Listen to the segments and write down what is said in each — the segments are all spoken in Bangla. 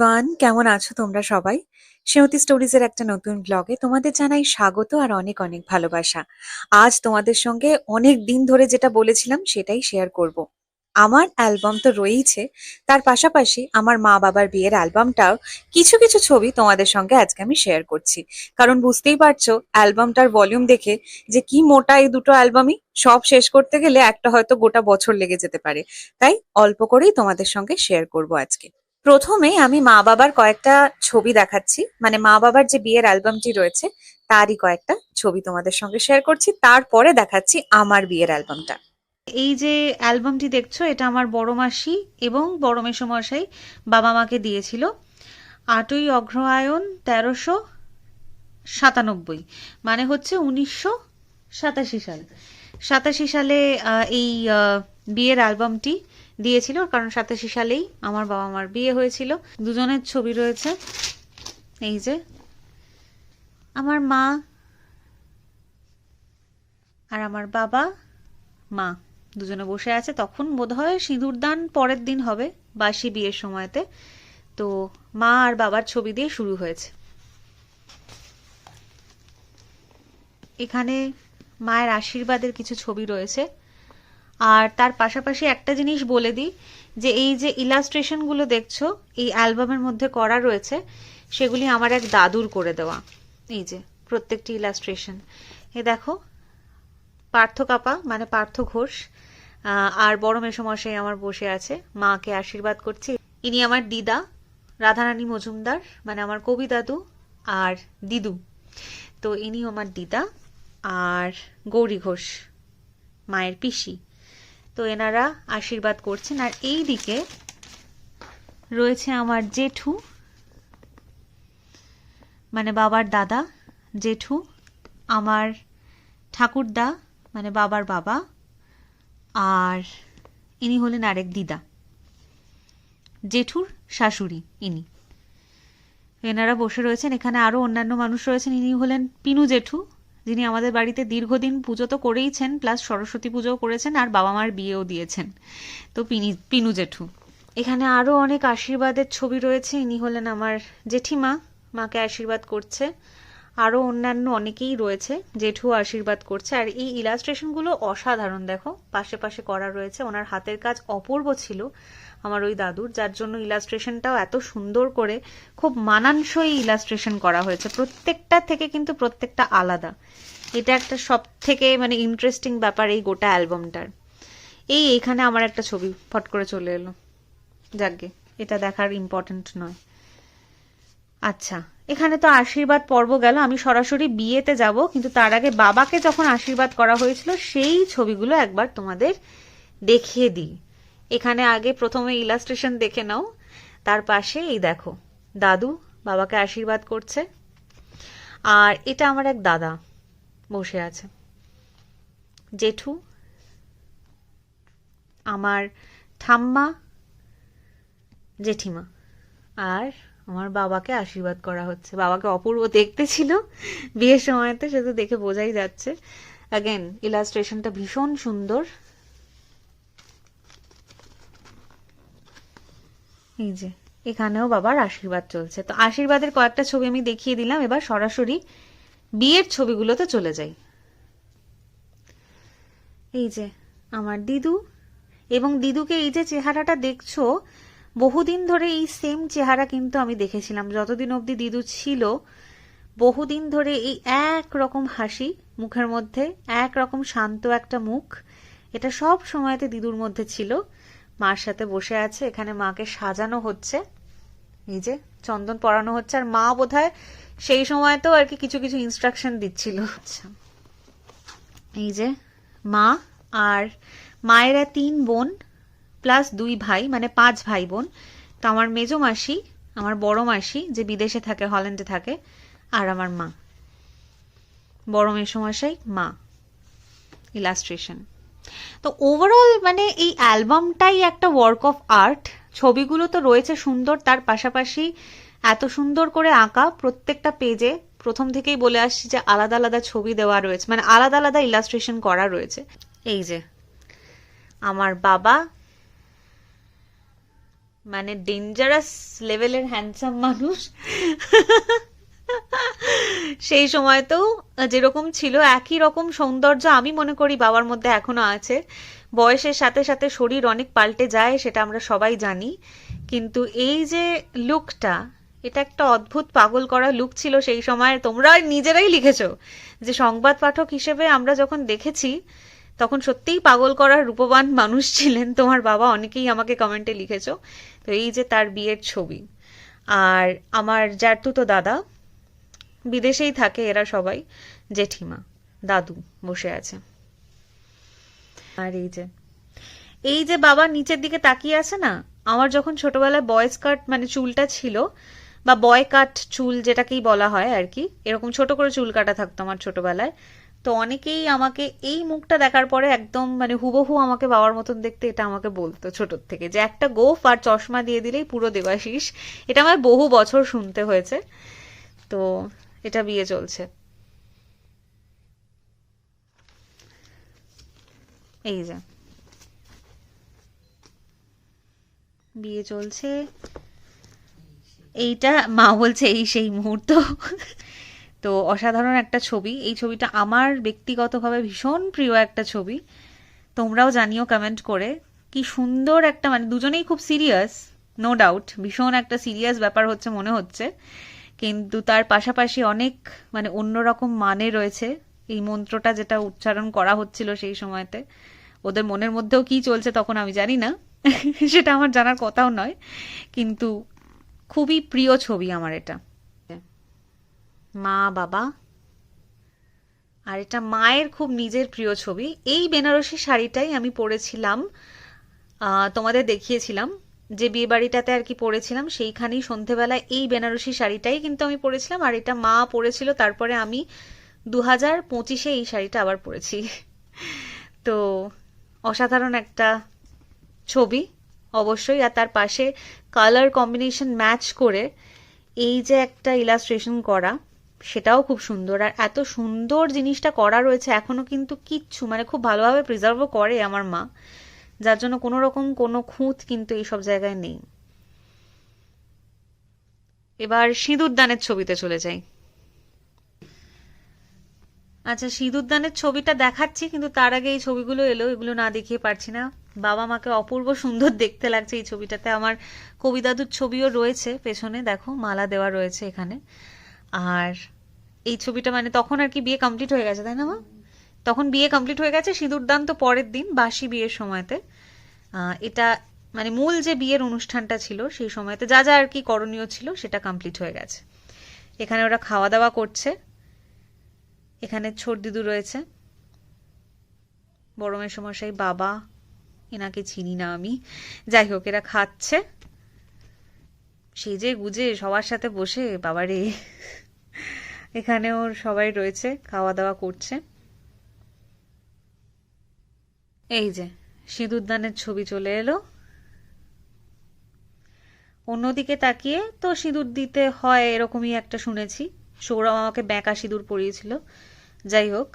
এভরিওয়ান কেমন আছো তোমরা সবাই? সেমতি স্টোরিজের একটা নতুন ব্লগে তোমাদের জানাই স্বাগত আর অনেক অনেক ভালোবাসা। আজ তোমাদের সঙ্গে অনেক দিন ধরে যেটা বলেছিলাম সেটাই শেয়ার করব। আমার অ্যালবাম তো রয়েইছে, তার পাশাপাশি আমার মা বাবার বিয়ের অ্যালবামটাও কিছু কিছু ছবি তোমাদের সঙ্গে আজকে আমি শেয়ার করছি। কারণ বুঝতেই পারছ অ্যালবামটার ভলিউম দেখে যে কি মোটা এই দুটো অ্যালবামই সব শেষ করতে গেলে একটা হয়তো গোটা বছর লেগে যেতে পারে। তাই অল্প করেই তোমাদের সঙ্গে শেয়ার করব আজকে। প্রথমে আমি মা বাবার কয়েকটা ছবি দেখাচ্ছি। মানে মা বাবার যে বিয়ের অ্যালবামটি রয়েছে, তারই কয়েকটা ছবি তোমাদের সঙ্গে শেয়ার করছি। তারপরে দেখাচ্ছি আমার বিয়ের অ্যালবামটা। এই যে অ্যালবামটি দেখছ, এটা আমার বড় মাসি এবং বড় মেসোমশাই বাবা মাকে দিয়েছিল। আটই অগ্রহায়ণ তেরোশো সাতানব্বই মানে হচ্ছে উনিশশো সাতাশি সাল। সাতাশি সালে এই বিয়ের অ্যালবামটি দিয়েছিল, কারণ সাতাশি সালেই আমার বাবা মার বিয়ে হয়েছিল। দুজনের ছবি রয়েছে। এই যে, আমার মা আর আমার বাবা, মা দুজনে বসে আছে। তখন বোধহয় সিঁদুরদান পরের দিন হবে, বাসি বিয়ের সময়তে। তো মা আর বাবার ছবি দিয়ে শুরু হয়েছে। এখানে মায়ের আশীর্বাদের কিছু ছবি রয়েছে। আর তার পাশাপাশি একটা জিনিস বলে দিই, যে এই যে ইলাস্ট্রেশনগুলো দেখছ, এই অ্যালবামের মধ্যে করা রয়েছে, সেগুলি আমার এক দাদুর করে দেওয়া। এই যে, প্রত্যেকটি ইলাস্ট্রেশন এ দেখো, পার্থ কাপা মানে পার্থ ঘোষ আর বড় মেসোমশাই আমার বসে আছে, মাকে আশীর্বাদ করছি। ইনি আমার দিদা, রাধারানী মজুমদার মানে আমার কবি দাদু আর দিদু। তো ইনি আমার দিদা আর গৌরী ঘোষ, মায়ের পিসি। তো এনারা আশীর্বাদ করছেন। আর এই দিকে রয়েছে আমার জেঠু মানে বাবার দাদা জেঠু, আমার ঠাকুরদা মানে বাবার বাবা, আর ইনি হলেন আরেক দিদা, জেঠুর শাশুড়ি ইনি। এনারা বসে রয়েছেন। এখানে আরও অন্যান্য মানুষ রয়েছেন। ইনি হলেন পিনু জেঠু যিনি আমাদের বাড়িতে দীর্ঘদিন পুজো তো করেইছেন প্লাস সরস্বতী পুজোও করেছেন আর বাবা মার বিয়েও দিয়েছেন। তো পিনি জেঠু, এখানে আরও অনেক আশীর্বাদের ছবি রয়েছে। ইনি হলেন আমার জেঠিমা, মাকে আশীর্বাদ করছে। আরও অন্যান্য অনেকেই রয়েছে, জেঠু আশীর্বাদ করছে। আর এই ইলাস্ট্রেশনগুলো অসাধারণ, দেখো। পাশে পাশে করা রয়েছে। ওনার হাতের কাজ অপূর্ব ছিল আমার ওই দাদুর, যার জন্য ইলাস্ট্রেশনটাও এত সুন্দর করে খুব মানানসই ইলাস্ট্রেশন করা হয়েছে। প্রত্যেকটা থেকে কিন্তু প্রত্যেকটা আলাদা। এটা একটা সব থেকে মানে ইন্টারেস্টিং ব্যাপার এই গোটা অ্যালবামটার। এই এখানে আমার একটা ছবি ফট করে চলে এলো। যাকগে এটা দেখার ইম্পর্ট্যান্ট নয়। আচ্ছা এখানে তো আশীর্বাদ পর্ব গেল। আমি সরাসরি বিয়েতে যাব, কিন্তু তার আগে বাবাকে যখন আশীর্বাদ করা হয়েছিল, সেই ছবিগুলো একবার তোমাদের দেখিয়ে দিই। এখানে আগে প্রথমে ইলাস্ট্রেশন দেখে নাও। তার পাশে এই দেখো, দাদু বাবাকে আশীর্বাদ করছে। আর এটা আমার এক দাদা বসে আছে। জেঠু, আমার ঠাম্মা, জেঠিমা। আর আমার বাবাকে আশীর্বাদ করা হচ্ছে। বাবাকে অপূর্ব দেখতে ছিল। বিয়ের সময়তে সে তো দেখে বোঝাই যাচ্ছে। অ্যাগেন ইলাস্ট্রেশনটা ভীষণ সুন্দর। এই যে, এখানেও বাবার আশীর্বাদ চলছে। তো আশীর্বাদের কয়েকটা ছবি আমি দেখিয়ে দিলাম। এবার সরাসরি বিয়ের ছবিগুলোতে চলে যাই। এই যে, আমার দিদু এবং দিদুকে এই যে চেহারাটা দেখছ বহুদিন ধরে এই সেম চেহারা কিন্তু আমি দেখেছিলাম। যতদিন অবধি দিদু ছিল বহুদিন ধরে এই এক রকম হাসি মুখের মধ্যে এক রকম শান্ত একটা মুখ এটা সব সময়তে দিদুর মধ্যে ছিল। মার সাথে বসে আছে এখানে মাকে সাজানো হচ্ছে। এই যে চন্দন পরানো হচ্ছে আর মা বোধহয় সেই সময় তো আর কি কিছু কিছু ইনস্ট্রাকশন দিচ্ছিল। আচ্ছা। এই যে মা আর মায়েরা তিন বোন প্লাস দুই ভাই মানে পাঁচ ভাই বোন তো আমার মেজো মাসি, আমার বড় মাসি যে বিদেশে থাকে, হল্যান্ডে থাকে, আর আমার মা। বড় মেসোমশাই, মা। ইলাস্ট্রেশন তো ওভারঅল মানে এই অ্যালবামটাই একটা ওয়ার্ক অফ আর্ট ছবিগুলো তো রয়েছে সুন্দর, তার পাশাপাশি এত সুন্দর করে আঁকা প্রত্যেকটা পেজে প্রথম থেকেই বলে আসছি যে আলাদা আলাদা ছবি দেওয়া রয়েছে মানে আলাদা আলাদা ইলাস্ট্রেশন করা রয়েছে। এই যে, আমার বাবা মানে ডেঞ্জারাস লেভেলের হ্যান্ডসাম মানুষ। সেই সময়তেও যেরকম ছিল, একই রকম সৌন্দর্য আমি মনে করি বাবার মধ্যে এখনও আছে। বয়সের সাথে সাথে শরীর অনেক পাল্টে যায়, সেটা আমরা সবাই জানি। কিন্তু এই যে লুকটা এটা একটা অদ্ভুত পাগল করা লুক ছিল সেই সময়। তোমরা নিজেরাই লিখেছো যে সংবাদ পাঠক হিসেবে আমরা যখন দেখেছি তখন সত্যিই পাগল করার রূপবান মানুষ ছিলেন তোমার বাবা, অনেকেই আমাকে কমেন্টে লিখেছো। তো এই যে তার বিয়ের ছবি। আর আমার জ্যাঠতুতো দাদা, বিদেশেই থাকে এরা সবাই, জেঠিমা, দাদু বসে আছে। আর এই যে এই যে বাবা নিচের দিকে তাকিয়ে আছে না, আমার যখন ছোটবেলায় বয়েজ কাট মানে চুলটা ছিল, বা বয় কাট চুল যেটাকেই বলা হয় আর কি, এরকম ছোট করে চুল কাটা থাকতো আমার ছোটবেলায় তো অনেকেই আমাকে এই মুখটা দেখার পরে একদম মানে হুবহু আমাকে বাবার মতন দেখতে এটা আমাকে বলতো ছোটোর থেকে যে, একটা গোফ আর চশমা দিয়ে দিলেই পুরো দেবাশিস এটা আমার বহু বছর শুনতে হয়েছে। তো এটা বিয়ে চলছে। এই যে। বিয়ে চলছে। এইটা মা বলছে এই সেই মুহূর্ত। তো অসাধারণ একটা ছবি। এই ছবিটা আমার ব্যক্তিগতভাবে ভীষণ প্রিয় একটা ছবি। তোমরাও জানিও কমেন্ট করে। কি সুন্দর একটা মানে দুজনেই খুব সিরিয়াস নো ডাউট ভীষণ একটা সিরিয়াস ব্যাপার হচ্ছে মনে হচ্ছে। কিন্তু তার পাশাপাশি অনেক মানে অন্যরকম মানে রয়েছে। এই মন্ত্রটা যেটা উচ্চারণ করা হচ্ছিল সেই সময়তে। ওদের মনের মধ্যেও কি চলছে তখন আমি জানি না। সেটা আমার জানার কথাও নয়। কিন্তু খুবই প্রিয় ছবি আমার এটা। মা, বাবা। আর এটা মায়ের খুব নিজের প্রিয় ছবি। এই বেনারসি শাড়িটাই আমি পরেছিলাম তোমাদের দেখিয়েছিলাম। যে বিয়ে বাড়িটাতে আর কি পরেছিলাম, সেইখানেই সন্ধেবেলায় এই বেনারসি শাড়িটাই কিন্তু আমি পরেছিলাম। আর এটা মা পরেছিল, তারপরে আমি দু হাজার পঁচিশে এই শাড়িটা আবার পরেছি। তো অসাধারণ একটা ছবি, অবশ্যই। আর তার পাশে কালার কম্বিনেশন ম্যাচ করে এই যে একটা ইলাস্ট্রেশন করা সেটাও খুব সুন্দর। আর এত সুন্দর জিনিসটা করা রয়েছে, এখনও কিন্তু কিচ্ছু মানে খুব ভালোভাবে প্রিজার্ভও করে আমার মা। যার জন্য কোনো রকম কোনো খুঁত কিন্তু এইসব জায়গায় নেই। এবার সিঁদুর দানের ছবিতে চলে যাই। আচ্ছা সিঁদুর দানের ছবিটা দেখাচ্ছি, কিন্তু তার আগে এই ছবিগুলো এলো, এগুলো না দেখিয়ে পারছি না। বাবা মাকে অপূর্ব সুন্দর দেখতে লাগছে এই ছবিটাতে। আমার কবি দাদুর ছবিও রয়েছে পেছনে, দেখো, মালা দেওয়া রয়েছে এখানে। আর এই ছবিটা মানে তখন আর কি বিয়ে কমপ্লিট হয়ে গেছে, তাই না মা? তখন বিয়ে কমপ্লিট হয়ে গেছে সিঁদুর দান তো পরের দিন, বাসি বিয়ের সময়তে। এটা মানে মূল যে বিয়ের অনুষ্ঠানটা ছিল, সেই সময়তে যা যা আর কি করণীয় ছিল, সেটা কমপ্লিট হয়ে গেছে। এখানে ওরা খাওয়া দাওয়া করছে। এখানে ছোট দিদু রয়েছে। বড় মেয়ের মেসমশাই, বাবা, এনাকে চিনি না আমি। যাই হোক, এরা খাচ্ছে। সেজে গুজে সবার সাথে বসে, বাবারে। এখানে ওর সবাই রয়েছে খাওয়া দাওয়া করছে। এই যে সিঁদুর দানের ছবি চলে এলো। অন্যদিকে তাকিয়ে, তো সিঁদুর দিতে হয় এরকমই একটা শুনেছি। সৌরভ আমাকে ব্যাঁকা সিঁদুর পরিয়েছিল। যাই হোক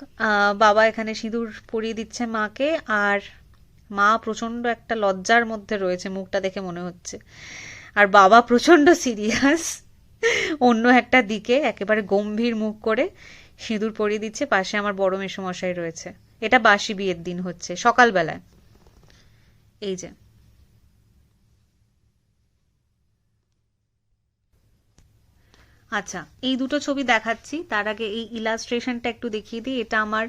বাবা এখানে সিঁদুর পরিয়ে দিচ্ছে মাকে, আর মা প্রচণ্ড একটা লজ্জার মধ্যে রয়েছে, মুখটা দেখে মনে হচ্ছে। আর বাবা প্রচণ্ড সিরিয়াস। অন্য একটা দিকে একেবারে গম্ভীর মুখ করে সিঁদুর পরিয়ে দিচ্ছে, পাশে আমার বড় মেসোমশাই রয়েছে। এটা বাসি বিয়ের দিন হচ্ছে, সকালবেলায়। এই যে। আচ্ছা এই দুটো ছবি দেখাচ্ছি। তার আগে এই ইলাস্ট্রেশনটা একটু দেখিয়ে দিই। এটা আমার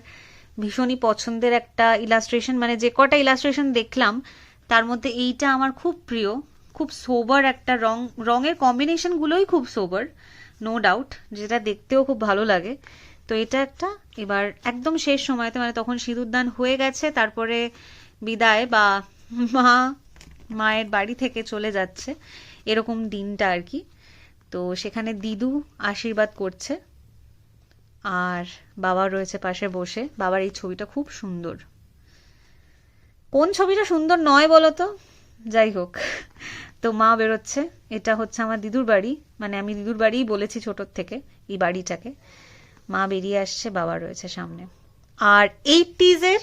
ভীষণই পছন্দের একটা ইলাস্ট্রেশন। মানে যে কটা ইলাস্ট্রেশন দেখলাম, তার মধ্যে এইটা আমার খুব প্রিয়। খুব সোবার একটা রং, রঙের কম্বিনেশনগুলোই খুব সোবার নো ডাউট যেটা দেখতেও খুব ভালো লাগে। তো এটা একটা, এবার একদম শেষ সময়তে মানে তখন সিঁদুরদান হয়ে গেছে, তারপরে বিদায় বা মা, মায়ের বাড়ি থেকে চলে যাচ্ছে, এরকম দিনটা আর কি। তো সেখানে দিদু আশীর্বাদ করছে, আর বাবা রয়েছে পাশে বসে, বাবার এই ছবিটা খুব সুন্দর। কোন ছবিটা সুন্দর নয় বলো তো যাই হোক। তো মা বেরোচ্ছে। এটা হচ্ছে আমার দিদুর বাড়ি। মানে আমি দিদুর বাড়িই বলেছি ছোটোর থেকে, এই বাড়িটাকে। মা বেরিয়ে আসছে, বাবা রয়েছে সামনে। আর এইটিজের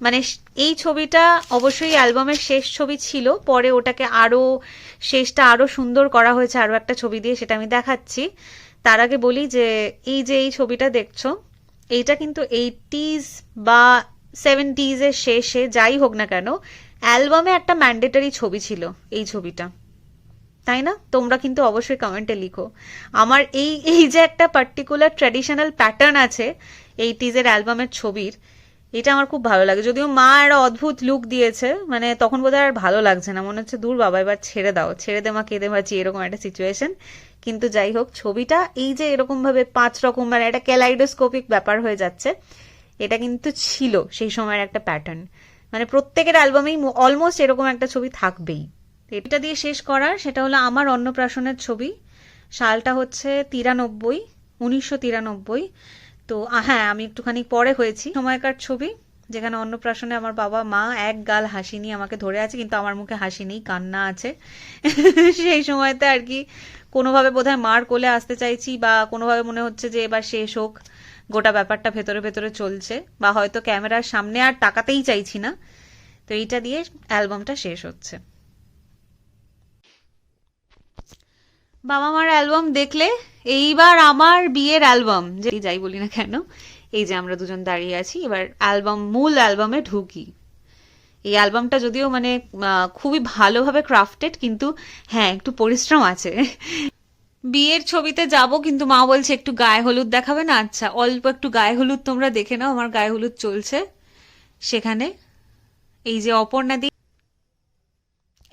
মানে এই ছবিটা অবশ্যই অ্যালবামের শেষ ছবি ছিল। পরে ওটাকে আরও, শেষটা আরও সুন্দর করা হয়েছে, আরও একটা ছবি দিয়ে, সেটা আমি দেখাচ্ছি। তার আগে বলি যে, এই যে এই ছবিটা দেখছ, এইটা কিন্তু এইটিজ বা সেভেন্টিজ এর শেষে, যাই হোক না কেন অ্যালবামে একটা ম্যান্ডেটরি ছবি ছিল, এই ছবিটা। তাই না? তোমরা কিন্তু অবশ্যই কমেন্টে লিখো। আমার এই এই যে একটা পার্টিকুলার ট্র্যাডিশনাল প্যাটার্ন আছে এইটিজের অ্যালবামের ছবির, এটা আমার খুব ভালো লাগে। যদিও মা একটা অদ্ভুত লুক দিয়েছে মানে তখন বোধহয় আর ভালো লাগছে না। মনে হচ্ছে, দূর বাবা, এবার ছেড়ে দাও। ছেড়ে দে মা, কেঁদে ভাবছি এরকম একটা সিচুয়েশন কিন্তু যাই হোক, ছবিটা এই যে এরকম ভাবে পাঁচ রকম মানে একটা ক্যালাইডোস্কোপিক ব্যাপার হয়ে যাচ্ছে, এটা কিন্তু ছিল সেই সময়ের একটা প্যাটার্ন মানে প্রত্যেকের অ্যালবামেই অলমোস্ট এরকম একটা ছবি থাকবেই। এটা দিয়ে শেষ করার সেটা হলো আমার অন্নপ্রাশনের ছবি। সালটা হচ্ছে তিরানব্বই, উনিশশো তিরানব্বই। তো হ্যাঁ আমি একটুখানি পরে হয়েছি। সময়কার ছবি, যেখানে অন্নপ্রাশনে আমার বাবা, মা এক গাল হাসি নিয়ে আমাকে ধরে আছে, কিন্তু আমার মুখে হাসি নেই, কান্না আছে। সেই সময়তে আর কি কোনোভাবে বোধহয় মার কোলে আসতে চাইছি বা কোনোভাবে মনে হচ্ছে যে এবার শেষ হোক। গোটা ব্যাপারটা ভেতরে ভেতরে চলছে বা হয়তো ক্যামেরার সামনে আর তাকাতেই চাইছি না। তো এইটা দিয়ে অ্যালবামটা শেষ হচ্ছে। বাবা মার অ্যালবাম দেখলে এইবার আমার বিয়ের অ্যালবাম, যে যাই বলি না কেন, এই যে আমরা দুজন দাঁড়িয়ে আছি, এবার অ্যালবাম, মূল অ্যালবামে ঢুকি। এই অ্যালবামটা যদিও মানে খুবই ভালোভাবে ক্রাফটেড, কিন্তু হ্যাঁ একটু পরিশ্রম আছে। বিয়ের ছবিতে যাব, কিন্তু মা বলছে একটু গায়ে হলুদ দেখাবে না। আচ্ছা অল্প একটু গায়ে হলুদ তোমরা দেখে নাও, আমার গায়ে হলুদ চলছে। সেখানে এই যে অপর্ণা দি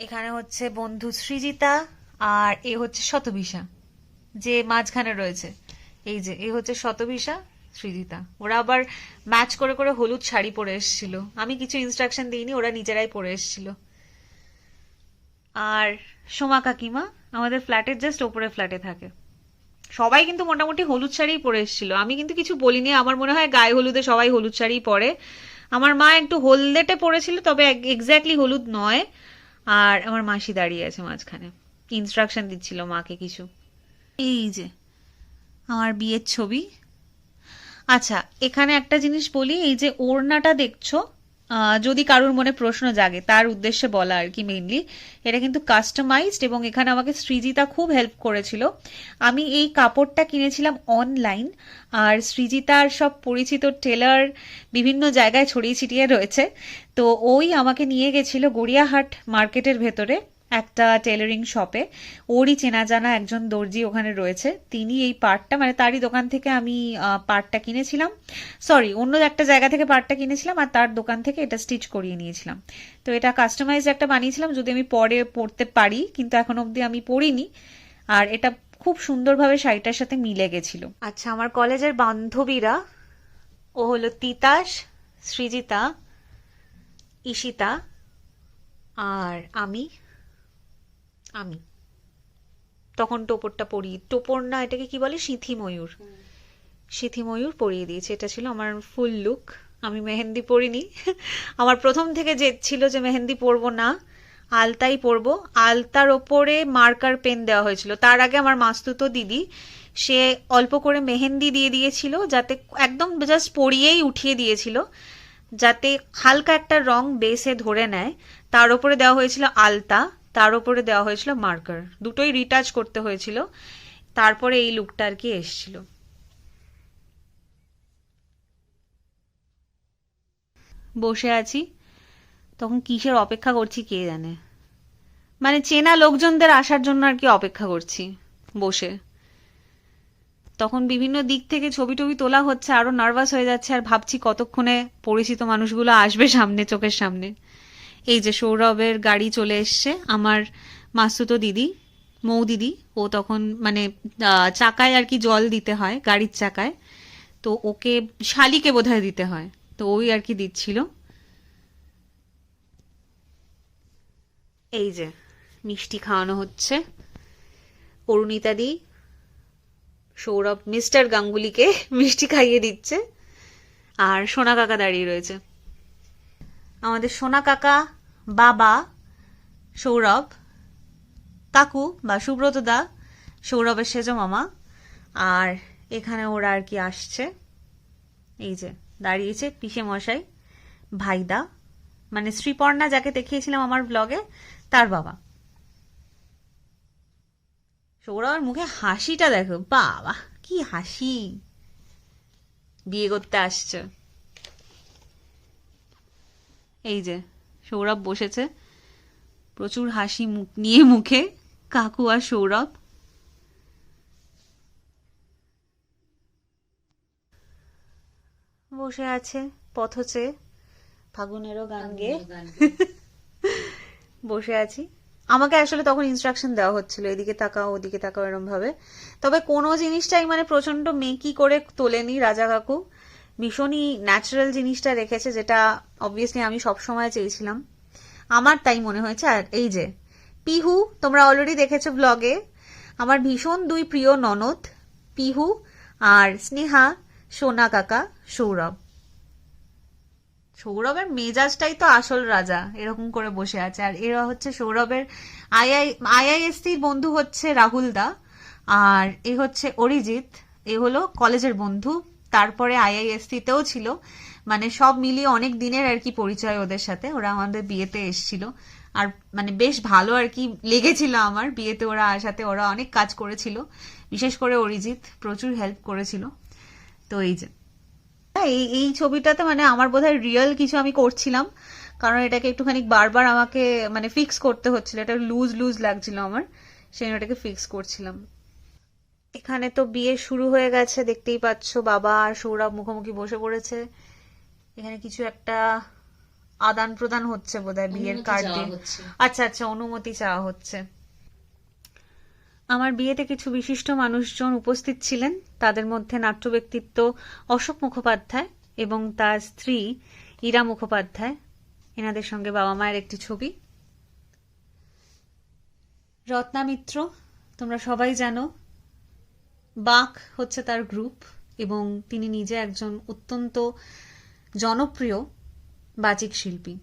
এখানে হচ্ছে বন্ধু সৃজিতা, আর এ হচ্ছে শতবিশা যে মাঝখানে রয়েছে। এই যে, এ হচ্ছে শতবিশা সৃজিতা। ওরা আবার ম্যাচ করে করে হলুদ শাড়ি পরে এসেছিল। আমি কিছু ইনস্ট্রাকশন দিইনি, ওরা নিজেরাই পরে এসেছিল। আর সোমা কাকিমা আমাদের ফ্ল্যাটের জাস্ট ওপরে ফ্ল্যাটে থাকে। সবাই কিন্তু মোটামুটি হলুদ শাড়ি পরে এসেছিল। আমি কিন্তু কিছু বলিনি, আমার মনে হয় গায়ে হলুদে সবাই হলুদ শাড়ি পরে। আমার মা একটু হলদেটে পরেছিল, তবে এক্স্যাক্টলি হলুদ নয়। আর আমার মাসি দাঁড়িয়ে আছে মাঝখানে। ইনস্ট্রাকশন দিচ্ছিল মাকে কিছু। এই যে, আমার বিয়ের ছবি। আচ্ছা এখানে একটা জিনিস বলি, এই যে ওড়নাটা দেখছ যদি কারোর মনে প্রশ্ন জাগে, তার উদ্দেশ্যে বলা আর কি মেইনলি এটা কিন্তু কাস্টমাইজড এবং এখানে আমাকে সৃজিতা খুব হেল্প করেছিল। আমি এই কাপড়টা কিনেছিলাম অনলাইন আর সৃজিতার সব পরিচিত টেলার বিভিন্ন জায়গায় ছড়িয়ে ছিটিয়ে রয়েছে। তো ওই আমাকে নিয়ে গেছিল গড়িয়াহাট মার্কেটের ভেতরে। একটা টেলারিং শপে ওরই চেনা জানা একজন দর্জি ওখানে রয়েছে। তিনি এই পার্টটা মানে তারই দোকান থেকে আমি পার্টটা কিনেছিলাম। সরি অন্য একটা জায়গা থেকে পার্টটা কিনেছিলাম আর তার দোকান থেকে এটা স্টিচ করিয়ে নিয়েছিলাম। তো এটা কাস্টমাইজ একটা বানিয়েছিলাম, যদি আমি পরে পরতে পারি, কিন্তু এখন অবধি আমি পরিনি। আর এটা খুব সুন্দরভাবে শাড়িটার সাথে মিলে গেছিল। আচ্ছা আমার কলেজের বান্ধবীরা, ও হলো তিতাস, সৃজিতা, ঈশিতা আর আমি। আমি। তখন টোপরটা পরিয়ে টোপর না এটাকে কি বলে? সিথি ময়ূর। সিথি ময়ূর পরিয়ে দিয়েছে। এটা ছিল আমার ফুল লুক। আমি মেহেন্দি পরিনি। আমার প্রথম থেকে যে ছিল যে মেহেন্দি পরবো না আলতাই পরবো। আলতার ওপরে মার্কার পেন দেওয়া হয়েছিল। তার আগে আমার মাস্তুতো দিদি সে অল্প করে মেহেন্দি দিয়ে দিয়েছিল যাতে একদম জাস্ট পরিয়েই উঠিয়ে দিয়েছিল যাতে হালকা একটা রং বেসে ধরে নেয়। তার ওপরে দেওয়া হয়েছিল আলতা। তার উপরে দেওয়া হয়েছিল মার্কার। দুটোই রিটাচ করতে হয়েছিল। তারপরে এই লুকটা আর কি এসছিল। বসে আছি। তখন কিসের অপেক্ষা করছি কে জানে। মানে চেনা লোকজনদের আসার জন্য আর কি অপেক্ষা করছি, বসে। তখন বিভিন্ন দিক থেকে ছবি টবি তোলা হচ্ছে, আরও নার্ভাস হয়ে যাচ্ছে, আর ভাবছি কতক্ষণে পরিচিত মানুষগুলো আসবে সামনে, চোখের সামনে। এই যে সৌরভের গাড়ি চলে এসছে, আমার মাসুতো দিদি, মৌ দিদি, ও তখন মানে চাকায় আর কি জল দিতে হয়, গাড়ির চাকায়। তো ওকে, শালিকে বোধহয় দিতে হয়। তো ওই আর কি দিচ্ছিল। এই যে, মিষ্টি খাওয়ানো হচ্ছে। অরুণিতা দি, সৌরভ, মিস্টার গাঙ্গুলিকে মিষ্টি খাইয়ে দিচ্ছে। আর সোনা কাকা দাঁড়িয়ে রয়েছে। আমাদের সোনা কাকা, বাবা, সৌরভ, কাকু বা সুব্রত দা, সৌরভের সেজ মামা, আর এখানে ওরা আর কি আসছে। এই যে, দাঁড়িয়েছে পিসে মশাই, ভাইদা মানে শ্রীপর্ণা যাকে দেখিয়েছিলাম আমার ব্লগে তার বাবা। সৌরভের মুখে হাসিটা দেখো, বাবা, কি হাসি। বিয়ে করতে আসছে। এই যে সৌরভ বসেছে। প্রচুর হাসি মুখ নিয়ে মুখে কাকু আর সৌরভ। বসে আছে পথচে ফাগুনেরও গান গেয়ে। বসে আছি। আমাকে আসলে তখন ইনস্ট্রাকশন দেওয়া হচ্ছিল এদিকে তাকাও ওদিকে তাকাও এরম ভাবে তবে কোনো জিনিসটাই মানে প্রচণ্ড মেকি করে তোলেনি রাজা কাকু। ভীষণই ন্যাচারাল জিনিসটা রেখেছে, যেটা অবভিয়াসলি আমি সবসময় চেয়েছিলাম। আমার তাই মনে হয়েছে। আর এই যে, পিহু, তোমরা অলরেডি দেখেছ ব্লগে আমার ভীষণ দুই প্রিয় ননদ, পিহু আর স্নেহা, সোনা কাকা, সৌরভ। সৌরভের মেজাজটাই তো আসল রাজা, এরকম করে বসে আছে। আর এরা হচ্ছে সৌরভের আইআই আইআইএসসির বন্ধু হচ্ছে রাহুল দা, আর এ হচ্ছে অরিজিৎ, এ হলো কলেজের বন্ধু তারপরে আইআইএসসি তেও ছিল। মানে সব মিলিয়ে অনেক দিনের আর কি পরিচয় ওদের সাথে। ওরা আমাদের বিয়েতে এসছিল। আর মানে বেশ ভালো আর কি লেগেছিল আমার। বিয়েতে ওরা সাথে ওরা অনেক কাজ করেছিল। বিশেষ করে অরিজিৎ প্রচুর হেল্প করেছিল। তো এই যে। হ্যাঁ, এই এই ছবিটাতে মানে আমার বোধহয় রিয়েল কিছু আমি করছিলাম। কারণ এটাকে একটুখানি বারবার আমাকে মানে ফিক্স করতে হচ্ছিল। এটা লুজ লুজ লাগছিল আমার। সেই এটাকে ফিক্স করছিলাম। এখানে তো বিয়ে শুরু হয়ে গেছে দেখতেই পাচ্ছ বাবা আর সৌরভ মুখোমুখি বসে পড়েছে। এখানে কিছু একটা আদান প্রদান হচ্ছে বোধহয় বিয়ের কার্ড। আচ্ছা আচ্ছা অনুমতি চাওয়া হচ্ছে। আমার বিয়েতে কিছু বিশিষ্ট মানুষজন উপস্থিত ছিলেন। তাদের মধ্যে নাট্য ব্যক্তিত্ব অশোক মুখোপাধ্যায় এবং তার স্ত্রী ইরা মুখোপাধ্যায়। এনাদের সঙ্গে বাবা মায়ের একটি ছবি। রত্না মিত্র তোমরা সবাই জানো বাক হচ্ছে তার গ্রুপ এবং তিনি নিজে একজন অত্যন্ত জনপ্রিয় বাচিক শিল্পী।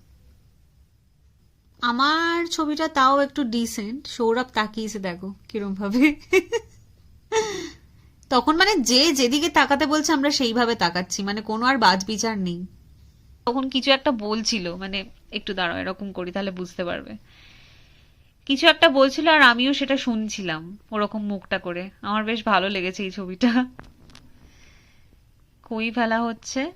আমার ছবিটা তাও একটু ডিসেন্ট সৌরভ তাকিয়েছে, দেখো কিরম ভাবে তখন মানে যে যেদিকে তাকাতে বলছে, আমরা সেইভাবে তাকাচ্ছি। মানে কোনো আর বাজ বিচার নেই। তখন কিছু একটা বলছিল মানে একটু দাঁড়াও, এরকম করি, তাহলে বুঝতে পারবে। কিছু একটা বলছিল আর আমিও সেটা শুনছিলাম ওরকম মুখটা করে। আমার বেশ ভালো লেগেছে এই ছবিটা। কই ফেলা হচ্ছে?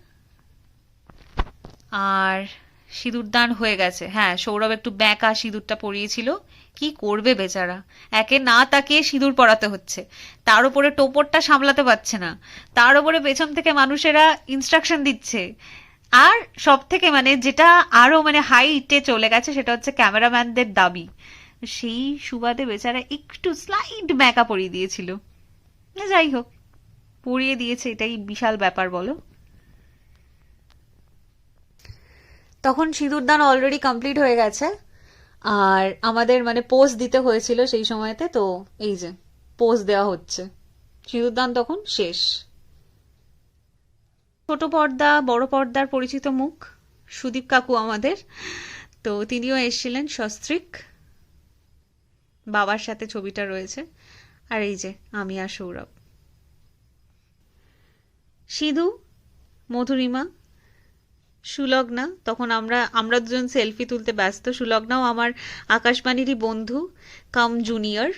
আর সিঁদুরদান হয়ে গেছে। হ্যাঁ সৌরভ একটু ব্যাঁকা সিঁদুরটা পরিয়েছিল। কি করবে বেচারা? একে না তাকিয়ে সিঁদুর পরাতে হচ্ছে। তার উপরে টোপরটা সামলাতে পারছে না। তার উপরে পেছন থেকে মানুষেরা ইনস্ট্রাকশন দিচ্ছে। আর সব থেকে মানে যেটা আরও মানে হাইটে চলে গেছে সেটা হচ্ছে ক্যামেরাম্যানদের দাবি। সেই সুবাদে বেচারা একটু স্লাইড ব্যাঁকা পরিয়ে দিয়েছিল। যাই হোক পরিয়ে দিয়েছে এটাই বিশাল ব্যাপার বলো। তখন সিঁদুরদান অলরেডি কমপ্লিট হয়ে গেছে। আর আমাদের মানে পোজ দিতে হয়েছিল সেই সময়তে তো এই যে পোজ দেওয়া হচ্ছে। সিঁদুরদান তখন শেষ। ছোট পর্দা বড় পর্দার পরিচিত মুখ সুদীপ কাকু আমাদের। তো তিনিও এসেছিলেন সস্ত্রিক। বাবার সাথে ছবিটা রয়েছে। আর এই যে, আমি আর সৌরভ। সিধু, মধুরিমা, সুলগ্না, তখন আমরা আমরা দুজন সেলফি তুলতে ব্যস্ত। সুলগ্নাও আমার আকাশবাণীরই বন্ধু, কাম জুনিয়র।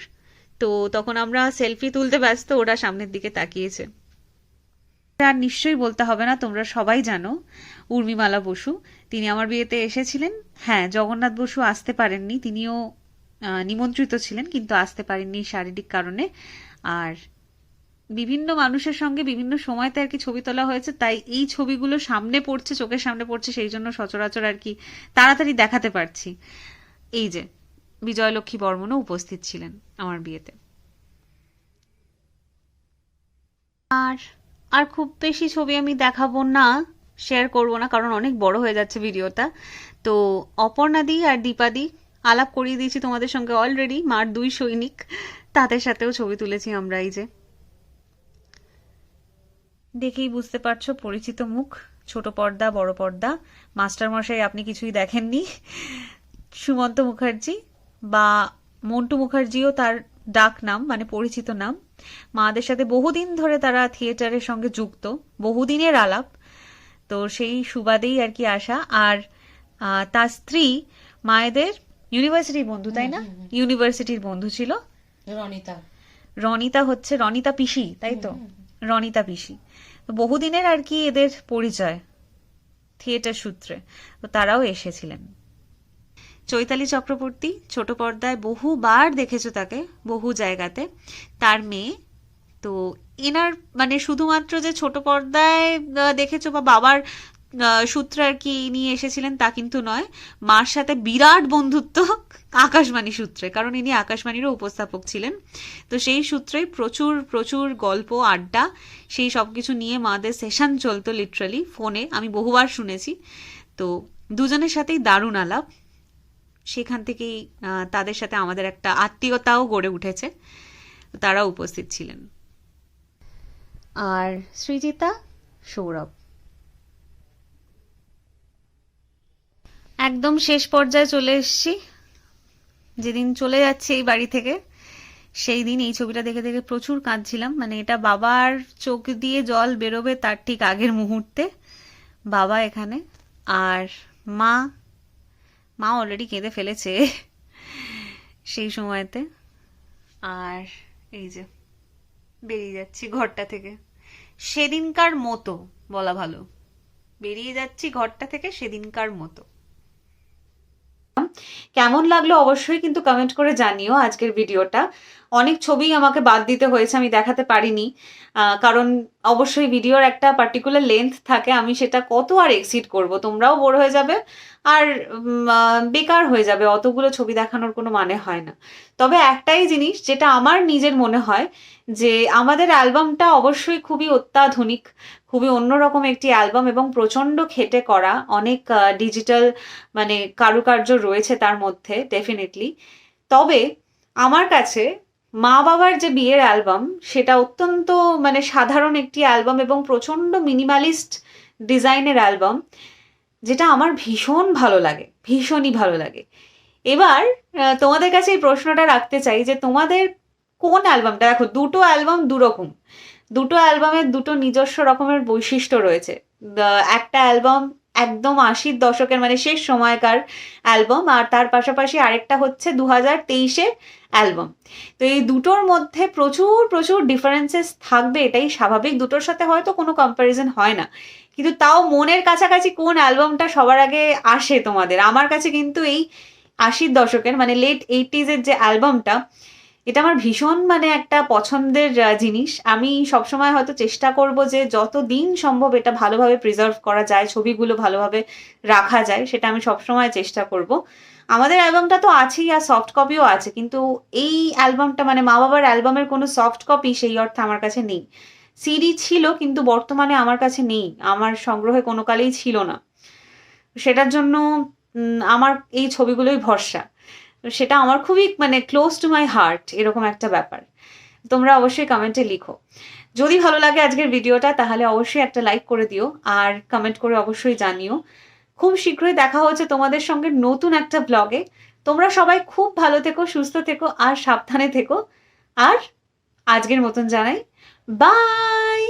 তো তখন আমরা সেলফি তুলতে ব্যস্ত, ওরা সামনের দিকে তাকিয়েছে। আর নিশ্চয়ই বলতে হবে না, তোমরা সবাই জানো, উর্মিমালা বসু। তিনি আমার বিয়েতে এসেছিলেন। হ্যাঁ জগন্নাথ বসু আসতে পারেননি, তিনিও নিমন্ত্রিত ছিলেন, কিন্তু আসতে পারেননি শারীরিক কারণে। আর বিভিন্ন মানুষের সঙ্গে বিভিন্ন সময়তে আর কি ছবি তোলা হয়েছে, তাই এই ছবিগুলো সামনে পড়ছে, চোখের সামনে পড়ছে, সেই জন্য সচরাচর আর কি তাড়াতাড়ি দেখাতে পারছি। এই যে, বিজয়লক্ষ্মী বর্মনও উপস্থিত ছিলেন আমার বিয়েতে। আর আর খুব বেশি ছবি আমি দেখাবো না শেয়ার করব না, কারণ অনেক বড় হয়ে যাচ্ছে ভিডিওটা। তো অপর্ণাদি আর দীপাদি আলাপ করিয়ে দিয়েছি তোমাদের সঙ্গে অলরেডি মার দুই সৈনিক। তাদের সাথেও ছবি তুলেছি আমরা এই যে। দেখেই বুঝতে পারছ, পরিচিত মুখ, ছোট পর্দা, বড় পর্দা। মাস্টার মশাই আপনি কিছুই দেখেননি। সুমন্ত মুখার্জি বা মন্টু মুখার্জিও তার ডাক নাম মানে পরিচিত নাম। মাদের সাথে বহুদিন ধরে তারা থিয়েটারের সঙ্গে যুক্ত, বহুদিনের আলাপ। তো সেই সুবাদেই আর কি আসা আর তার স্ত্রী মায়েদের ইউনিভার্সিটির বন্ধু তাই না? ইউনিভার্সিটির বন্ধু ছিল। রনিতা। রনিতা হচ্ছে রনিতা পিসি তাই তো? রনিতা পিসি। বহুদিনের আর কি এদের পরিচয় থিয়েটার সূত্রে। তো তারাও এসেছিলেন। চৈতালি চক্রবর্তী ছোট পর্দায় বহুবার দেখেছ তাকে বহু জায়গাতে। তার মেয়ে। তো এনার মানে শুধুমাত্র যে ছোট পর্দায় দেখেছ বা বাবার সূত্রে আর কি নিয়ে এসেছিলেন তা কিন্তু নয়। মার সাথে বিরাট বন্ধুত্ব আকাশবাণী সূত্রে, কারণ ইনি আকাশবাণীরও উপস্থাপক ছিলেন। তো সেই সূত্রেই প্রচুর প্রচুর গল্প, আড্ডা, সেই সব কিছু নিয়ে মাদের সেশন চলতো লিটারালি ফোনে আমি বহুবার শুনেছি। তো দুজনের সাথেই দারুণ আলাপ। সেখান থেকেই তাদের সাথে আমাদের একটা আত্মীয়তাও গড়ে উঠেছে। তারা উপস্থিত ছিলেন। আর সৃজিতা, সৌরভ। একদম শেষ পর্যায়ে চলে এসেছি। যেদিন চলে যাচ্ছে এই বাড়ি থেকে, সেই দিন এই ছবিটা দেখে দেখে প্রচুর কাঁদছিলাম। মানে এটা বাবার চোখ দিয়ে জল বেরোবে তার ঠিক আগের মুহূর্তে। বাবা এখানে, আর মা মা অলরেডি কেঁদে ফেলেছে সেই সময়তে। আর এই যে, বেরিয়ে যাচ্ছি ঘরটা থেকে। সেদিনকার মতো বলা ভালো। বেরিয়ে যাচ্ছি ঘরটা থেকে সেদিনকার মতো। কেমন লাগল অবশ্যই কিন্তু কমেন্ট করে জানিও আজকের ভিডিওটা অনেক ছবি আমাকে বাদ দিতে হয়েছে, আমি দেখাতে পারিনি। কারণ অবশ্যই ভিডিওর একটা পার্টিকুলার লেন্থ থাকে, আমি সেটা কত আর এক্সিড করব? তোমরাও বোর হয়ে যাবে আর বেকার হয়ে যাবে, অতগুলো ছবি দেখানোর কোনো মানে হয় না। তবে একটাই জিনিস যেটা আমার নিজের মনে হয় যে আমাদের অ্যালবামটা অবশ্যই খুবই অত্যাধুনিক খুবই অন্যরকম একটি অ্যালবাম এবং প্রচণ্ড খেটে করা অনেক ডিজিটাল মানে কারুকার্য রয়েছে তার মধ্যে ডেফিনেটলি তবে আমার কাছে মা বাবার যে বিয়ের অ্যালবাম সেটা অত্যন্ত মানে সাধারণ একটি অ্যালবাম এবং প্রচণ্ড মিনিমালিস্ট ডিজাইনের অ্যালবাম যেটা আমার ভীষণ ভালো লাগে, ভীষণই ভালো লাগে। এবার তোমাদের কাছে এই প্রশ্নটা রাখতে চাই যে তোমাদের কোন অ্যালবামটা দেখো, দুটো অ্যালবাম দুরকম। দুটো অ্যালবামের দুটো নিজস্ব রকমের বৈশিষ্ট্য রয়েছে। একটা অ্যালবাম একদম আশির দশকের মানে শেষ সময়কার অ্যালবাম, আর তার পাশাপাশি আরেকটা হচ্ছে দু হাজার তেইশের অ্যালবাম। তো এই দুটোর মধ্যে প্রচুর প্রচুর ডিফারেন্সেস থাকবে, এটাই স্বাভাবিক। দুটোর সাথে হয়তো কোনো কম্প্যারিজন হয় না। কিন্তু তাও মনের কাছাকাছি কোন অ্যালবামটা সবার আগে আসে তোমাদের? আমার কাছে কিন্তু এই আশির দশকের মানে লেট এইটিজের যে অ্যালবামটা এটা আমার ভীষণ মানে একটা পছন্দের জিনিস। আমি সবসময় হয়তো চেষ্টা করব যে যত দিন সম্ভব এটা ভালোভাবে প্রিজার্ভ করা যায়, ছবিগুলো ভালোভাবে রাখা যায়, সেটা আমি সবসময় চেষ্টা করব। আমাদের অ্যালবামটা তো আছেই আর সফট কপিও আছে, কিন্তু এই অ্যালবামটা মানে মা বাবার অ্যালবামের কোনো সফট কপি সেই অর্থে আমার কাছে নেই। সিডি ছিল, কিন্তু বর্তমানে আমার কাছে নেই। আমার সংগ্রহে কোনো কালেই ছিল না। সেটার জন্য আমার এই ছবিগুলোই ভরসা। তো সেটা আমার খুবই মানে ক্লোজ টু মাই হার্ট এরকম একটা ব্যাপার। তোমরা অবশ্যই কমেন্টে লিখো। যদি ভালো লাগে আজকের ভিডিওটা তাহলে অবশ্যই একটা লাইক করে দিও, আর কমেন্ট করে অবশ্যই জানিও। খুব শীঘ্রই দেখা হচ্ছে তোমাদের সঙ্গে নতুন একটা ব্লগে তোমরা সবাই খুব ভালো থেকো, সুস্থ থেকো, আর সাবধানে থেকো। আর আজকের মতন জানাই বাই